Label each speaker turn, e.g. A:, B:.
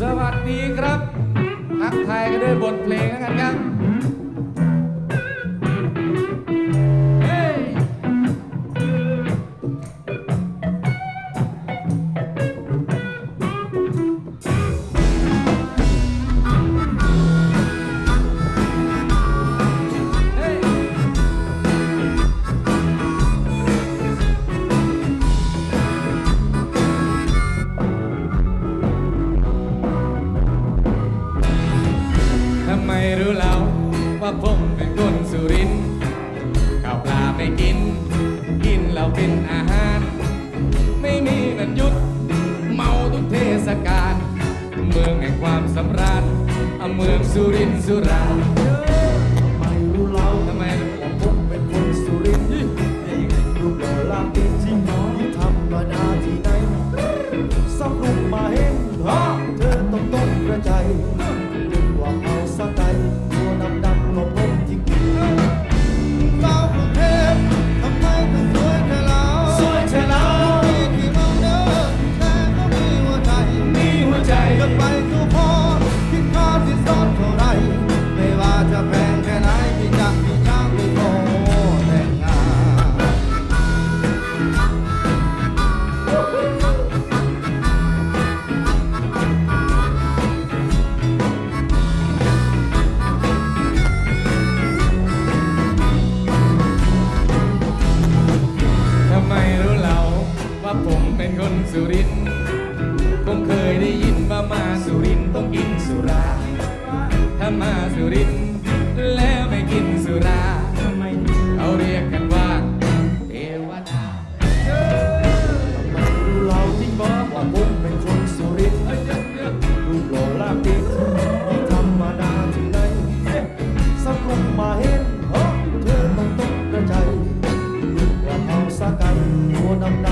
A: สวัสดีครับทักทายกันด้วยบทเพลงแล้วกันครับ ไม่รู้เราว่าผมเป็นคนสุรินทร์ข้าวปลาไม่กิน กินเราเป็นอาหาร ไม่มีวันหยุด เมาทุกเทศกาลเมืองแห่งความสำราญอเมืองสุรินทร์สุรา
B: คนสุริน
A: ทร์
B: คงเคยได้ยินมามาสุรินต้องกินสุรา ถ้ามาสุรินแล้วไม่กินสุรา เขาเรียกกันว่าเทวดามาดูเราที่บอกว่าผมเป็นคนสุรินลูปหล่อลาปิดไม่ธรรมดา
A: ที่ไหนสักคน
B: มาเห็นเธอต้องตกกระใจ
A: กระเพา
B: สะกันหัวดำดำ